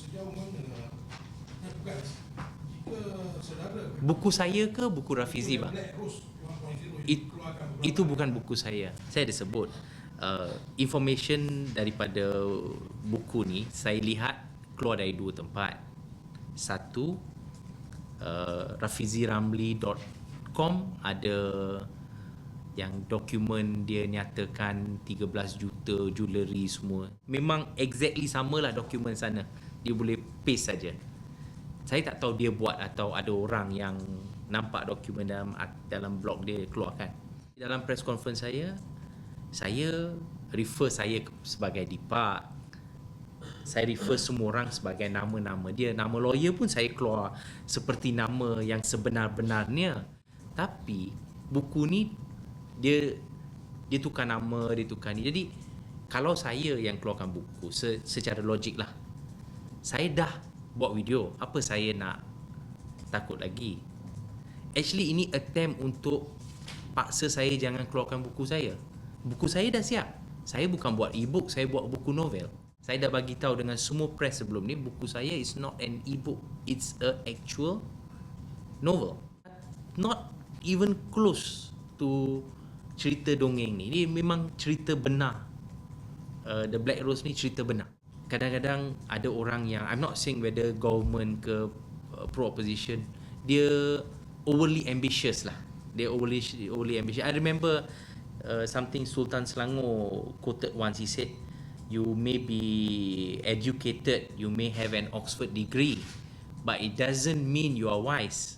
sejauh mana bukan jika saudara Buku saya ke buku Rafizi bang? Black Rose 1.0 It- Itu bukan buku saya. Saya ada sebut uh, information daripada buku ni saya lihat keluar dari dua tempat. Satu uh, rafiziramli.com ada yang dokumen dia nyatakan 13 juta jewellery semua. Memang exactly samalah dokumen sana. Dia boleh paste saja. Saya tak tahu dia buat atau ada orang yang nampak dokumen dalam dalam blog dia keluarkan. Dalam press conference saya, saya refer saya sebagai Dipak. Saya refer semua orang sebagai nama-nama dia. Nama lawyer pun saya keluar seperti nama yang sebenar-benarnya. Tapi buku ni dia dia tukar nama, dia tukar ni. Jadi kalau saya yang keluarkan buku se, secara logik lah. Saya dah buat video, apa saya nak takut lagi? Actually ini attempt untuk paksa saya jangan keluarkan buku saya. Buku saya dah siap. Saya bukan buat e-book, saya buat buku novel. Saya dah bagi tahu dengan semua press sebelum ni buku saya is not an e-book, it's a actual novel. Not even close to cerita dongeng ni. Dia memang cerita benar. Uh, The Black Rose ni cerita benar. Kadang-kadang ada orang yang I'm not saying whether government ke uh, pro opposition dia overly ambitious lah. Dia overly overly ambitious. I remember uh, something Sultan Selangor quoted once. He said, "You may be educated, you may have an Oxford degree, but it doesn't mean you are wise."